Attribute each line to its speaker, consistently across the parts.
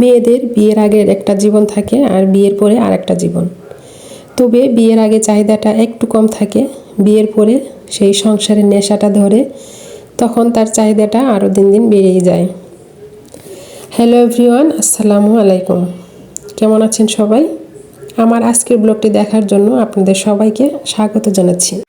Speaker 1: মেয়েদের বিয়ের আগের একটা জীবন থাকে আর বিয়ের পরে আর একটা জীবন। তবে বিয়ের আগে চাহিদাটা একটু কম থাকে। বিয়ের পরে সেই সংসারের নেশাটা ধরে তখন তার চাহিদাটা আরও দিন দিন বেড়েই যায়। হ্যালো এভরিওয়ান, আসসালামু আলাইকুম। কেমন আছেন সবাই? আমার আজকের ব্লগটি দেখার জন্য আপনাদের সবাইকে স্বাগত জানাচ্ছি।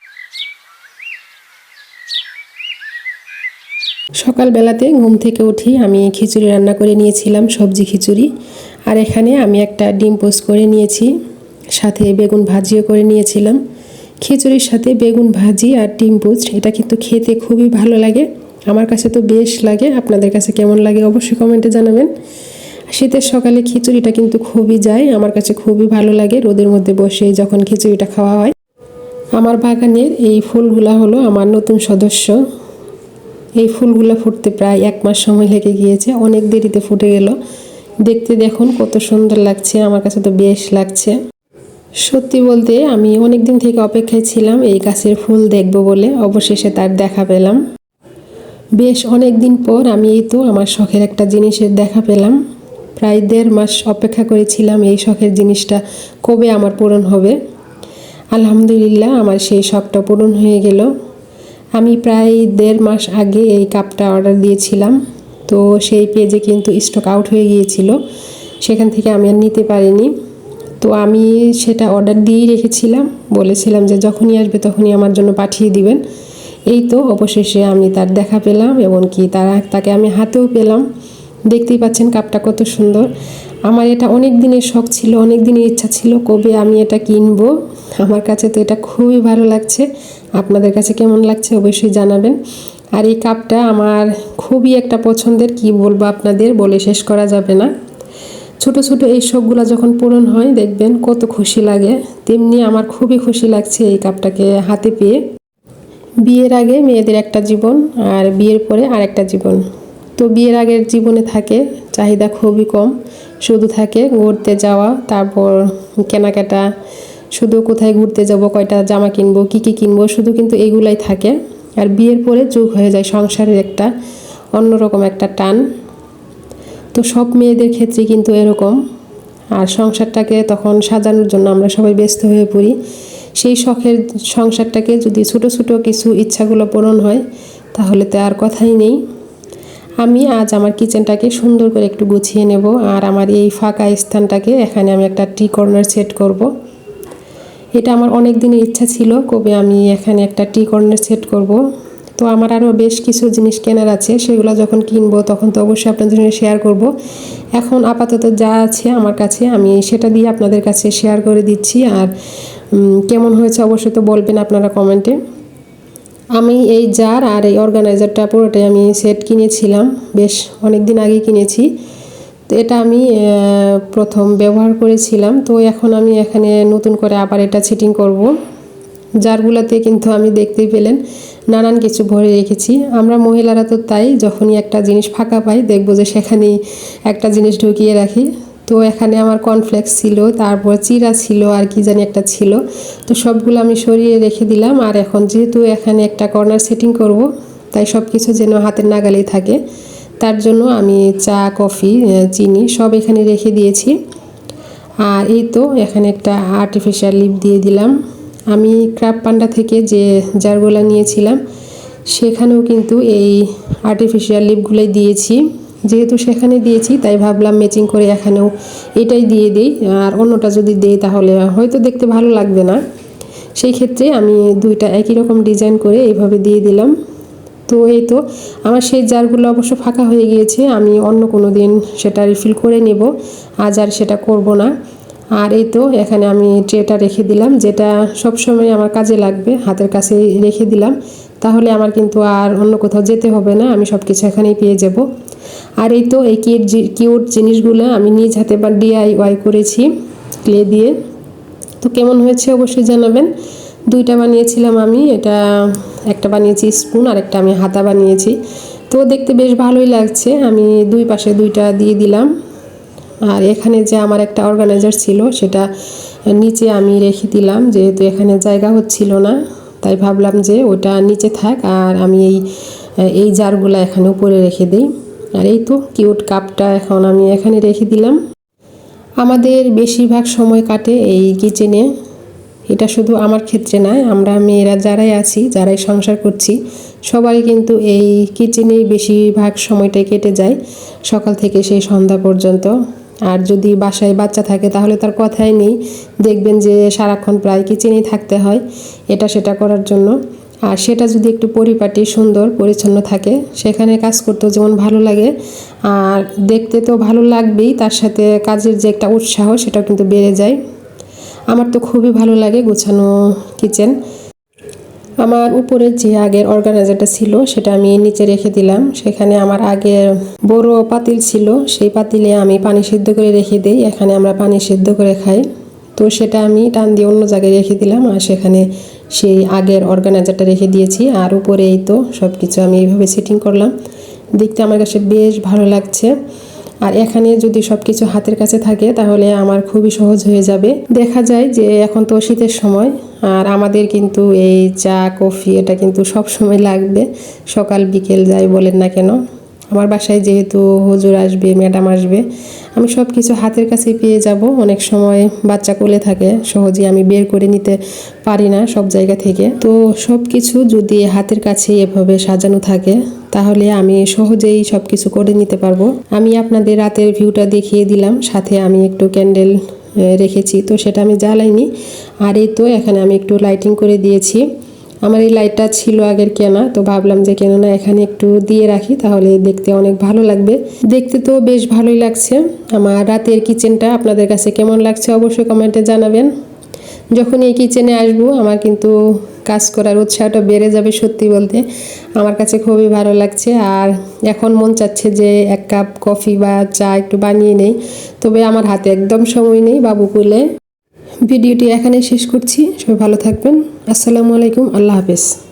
Speaker 1: সকালবেলাতে ঘুম থেকে উঠি, আমি খিচুড়ি রান্না করে নিয়েছিলাম, সবজি খিচুড়ি। আর এখানে আমি একটা ডিম পোস্ট করে নিয়েছি, সাথে বেগুন ভাজিও করে নিয়েছিলাম। খিচুড়ির সাথে বেগুন ভাজি আর ডিম পোস্ট, এটা কিন্তু খেতে খুবই ভালো লাগে। আমার কাছে তো বেশ লাগে, আপনাদের কাছে কেমন লাগে অবশ্যই কমেন্টে জানাবেন। শীতের সকালে খিচুড়িটা কিন্তু খুবই যায়, আমার কাছে খুবই ভালো লাগে, রোদের মধ্যে বসে যখন খিচুড়িটা খাওয়া হয়। আমার বাগানের এই ফুলগুলা হলো আমার নতুন সদস্য এই ফুলগুলো ফুটতে প্রায় এক মাস সময় লেগে গিয়েছে, অনেক দেরিতে ফুটে গেল। দেখতে দেখুন কত সুন্দর লাগছে, আমার কাছে তো বেশ লাগছে। সত্যি বলতে আমি অনেক দিন থেকে অপেক্ষায় ছিলাম এই গাছের ফুল দেখব বলে, অবশেষে তার দেখা পেলাম। বেশ অনেক দিন পর আমি এই তো আমার শখের একটা জিনিসের দেখা পেলাম। প্রায় দেড় মাস অপেক্ষা করেছিলাম এই শখের জিনিসটা কবে আমার পূরণ হবে। আলহামদুলিল্লাহ, আমার সেই শখটা পূরণ হয়ে গেল। আমি প্রায় দেড় মাস আগে এই কাপটা অর্ডার দিয়েছিলাম। তো সেই পেজে কিন্তু স্টক আউট হয়ে গিয়েছিল। সেখান থেকে আমি আর নিতে পারিনি। তো আমি সেটা অর্ডার দিয়েই রেখেছিলাম। বলেছিলাম যে যখনই আসবে তখনই আমার জন্য পাঠিয়ে দিবেন। এই তো অবশেষে আমি তার দেখা পেলাম এবং কি তারা তাকে আমি হাতেও পেলাম। দেখতেই পাচ্ছেন কাপটা কত সুন্দর। আমার এটা অনেক দিনের শখ ছিল অনেক দিনের ইচ্ছা ছিল, কবে আমি এটা কিনবো? আমার কাছে তো এটা খুবই ভালো লাগছে। আপনাদের কাছে কেমন লাগছে অবশ্যই জানাবেন। আর এই কাপটা আমার খুবই একটা পছন্দের, কি বলব আপনাদের, বলে শেষ করা যাবে না। ছোট ছোট এই শখগুলো যখন পূরণ হয়, দেখবেন কত খুশি লাগে। তেমনি আমার খুবই খুশি লাগছে এই কাপটাকে হাতে পেয়ে। বিয়ের আগে মেয়েদের একটা জীবন, আর বিয়ের পরে আর একটা জীবন। তো বিয়ের আগের জীবনে থাকে, চাহিদা খুবই কম। শুধু থাকে ঘুরতে যাওয়া, তারপর কেনাকাটা, শুধু কোথায় ঘুরতে যাব, কয়টা জামা কিনবো, কী কী কিনবো, শুধু কিন্তু এগুলাই থাকে। আর বিয়ের পরে যোগ হয়ে যায় সংসারের একটা অন্যরকম একটা টান। তো সব মেয়েদের ক্ষেত্রে কিন্তু এরকম। আর সংসারটাকে তখন সাজানোর জন্য আমরা সবাই ব্যস্ত হয়ে পড়ি। সেই শখের সংসারটাকে যদি ছোট ছোট কিছু ইচ্ছাগুলো পূরণ হয়, তাহলে তো আর কথাই নেই। আমি আজ আমার কিচেনটাকে সুন্দর করে একটু গুছিয়ে নেব আর আমার এই ফাঁকা স্থানটাকে এখানে আমি একটা টি কর্নার সেট করব। এটা আমার অনেক দিনের ইচ্ছা ছিল, কবে আমি এখানে একটা টি কর্নার সেট করব। তো আমার আরও বেশ কিছু জিনিস কেনার আছে, সেগুলো যখন কিনবো তখন তো অবশ্যই আপনাদের সঙ্গে শেয়ার করব। এখন আপাতত যা আছে আমার কাছে আমি সেটা দিয়ে আপনাদের কাছে শেয়ার করে দিচ্ছি আর কেমন হয়েছে অবশ্যই তো বলবেন আপনারা কমেন্টে আমি এই জার আর এই অর্গানাইজারটা পুরোটাই আমি সেট কিনেছিলাম, বেশ অনেক দিন আগে কিনেছি। তো এটা আমি প্রথম ব্যবহার করেছিলাম। তো এখন আমি এখানে নতুন করে আবার এটা সেটিং করব। জারগুলোতে কিন্তু আমি দেখতেই পেলেন, নানান কিছু ভরে রেখেছি। আমরা মহিলারা তো তাই, যখনই একটা জিনিস ফাঁকা পাই, দেখব যে সেখানেই একটা জিনিস ঢুকিয়ে রাখি। তো এখানে আমার কর্নফ্লেক্স ছিল, তারপর চিরা ছিল আর কি জানি একটা ছিল। তো সবগুলো আমি সরিয়ে রেখে দিলাম আর এখন যেহেতু এখানে একটা কর্নার সেটিং করব, তাই সব কিছু যেন হাতের নাগালেই থাকে। তার জন্য আমি চা, কফি চিনি সব এখানে রেখে দিয়েছি। আর এই তো এখানে একটা আর্টিফিশিয়াল লিপ দিয়ে দিলাম। আমি ক্রাপ পান্ডা থেকে যে জারগুলা নিয়েছিলাম, সেখানেও কিন্তু এই আর্টিফিশিয়াল লিপগুলোই দিয়েছি। যেহেতু সেখানে দিয়েছি, তাই ভাবলাম ম্যাচিং করে এখানেও এটাই দিয়ে দিই। আর অন্যটা যদি দিই তাহলে হয়তো দেখতে ভালো লাগবে না। সেই ক্ষেত্রে আমি দুইটা একই রকম ডিজাইন করে এইভাবে দিয়ে দিলাম। তো এই তো, আমার সেই জারগুলো অবশ্য ফাঁকা হয়ে গিয়েছে, আমি অন্য কোনো দিন সেটা রিফিল করে নেব। আজ আর সেটা করব না। আর এই তো, এখানে আমি ট্রেটা রেখে দিলাম, যেটা সবসময় আমার কাজে লাগবে, হাতের কাছে রেখে দিলাম। তাহলে আমার কিন্তু আর অন্য কোথাও যেতে হবে না, আমি সব কিছু এখানেই পেয়ে যাব। আর এই তো এই কিউট কিউট জিনিসগুলো আমি নিজ হাতে বা ডিআইওয়াই করেছি ক্লে দিয়ে। তো কেমন হয়েছে অবশ্যই জানাবেন। দুইটা বানিয়েছিলাম আমি, এটা একটা বানিয়েছি স্পুন আর একটা আমি হাতা বানিয়েছি। তো দেখতে বেশ ভালোই লাগছে, আমি দুই পাশে দুইটা দিয়ে দিলাম। আর এখানে যে আমার একটা অর্গানাইজার ছিল, সেটা নিচে আমি রেখে দিলাম, যেহেতু এখানে জায়গা হচ্ছিল না। তাই ভাবলাম যে ওটা নিচে থাক আর আমি এই এই জারগুলো এখানে উপরে রেখে দিই। আর এই তো কিউট কাপটা এখন আমি এখানে রেখে দিলাম। আমাদের বেশিরভাগ সময় কাটে এই কিচেনে। এটা শুধু আমার ক্ষেত্রে নয়, আমরা মেয়েরা যারাই আছি, যারাই সংসার করছি, সবারই কিন্তু এই কিচেনেই বেশিরভাগ সময়টাই কেটে যায়। সকাল থেকে সেই সন্ধ্যা পর্যন্ত আর যদি বাসায় বাচ্চা থাকে তাহলে তার কথাই নেই। দেখবেন যে সারাক্ষণ প্রায় কিচেনেই থাকতে হয়, এটা সেটা করার জন্য। আর সেটা যদি একটু পরিপাটি, সুন্দর, পরিচ্ছন্ন থাকে, সেখানে কাজ করতেও যেমন ভালো লাগে। আর দেখতে তো ভালো লাগবেই, তার সাথে কাজের যে একটা উৎসাহ সেটাও কিন্তু বেড়ে যায়। আমার তো খুবই ভালো লাগে গোছানো কিচেন। আমার উপরের যে আগের অর্গানাইজারটা ছিল, সেটা আমি নিচে রেখে দিলাম। সেখানে আমার আগের বড় পাতিল ছিল, সেই পাতিলে আমি পানি সিদ্ধ করে রেখে দিই। এখানে আমরা পানি সিদ্ধ করে খাই। তো সেটা আমি টান দিয়ে অন্য জায়গায় রেখে দিলাম আর সেখানে সেই আগের অর্গানাইজারটা রেখে দিয়েছি। আর উপরে এই তো সব কিছু আমি এইভাবে সেটিং করলাম। দেখতে আমার কাছে বেশ ভালো লাগছে। আর এখানে যদি সব কিছু হাতের কাছে থাকে, তাহলে আমার খুবই সহজ হয়ে যাবে। দেখা যায় যে এখন তো শীতের সময় আর আমাদের কিন্তু এই চা, কফি এটা কিন্তু সব সময় লাগবে। সকাল, বিকেল যাই বলেন না কেন। আমার বাসায় যেহেতু হুজুর আসবে, ম্যাডাম আসবে, আমি সব কিছু হাতের কাছে পেয়ে যাব। অনেক সময় বাচ্চা কোলে থাকে সহজে আমি বের করে নিতে পারি না সব জায়গা থেকে। তো সব কিছু যদি হাতের কাছে এভাবে সাজানো থাকে, তাহলে আমি সহজেই সব কিছু করে নিতে পারব। আমি আপনাদের রাতের ভিউটা দেখিয়ে দিলাম, সাথে আমি একটু ক্যান্ডেল রেখেছি, তো সেটা আমি জ্বালাইনি। আর এই তো এখানে আমি একটু লাইটিং করে দিয়েছি। আমার এই লাইটটা ছিল আগের কেনা, তো ভাবলাম যে কেননা এখানে একটু দিয়ে রাখি, তাহলে দেখতে অনেক ভালো লাগবে। দেখতে তো বেশ ভালোই লাগছে। আমার রাতের কিচেনটা আপনাদের কাছে কেমন লাগছে অবশ্যই কমেন্টে জানাবেন। যখন এই কিচেনে আসব, আমার কিন্তু কাজ করার উৎসাহটা বেড়ে যাবে সত্যি বলতে। আমার কাছে খুবই ভালো লাগছে। আর এখন মন চাচ্ছে যে এক কাপ কফি বা চা একটু বানিয়ে নেই, তবে আমার হাতে একদম সময় নেই বাবু কুলে। ভিডিওটি এখানে শেষ করছি। সবাই ভালো থাকবেন। আসসালামু আলাইকুম। আল্লাহ হাফেজ।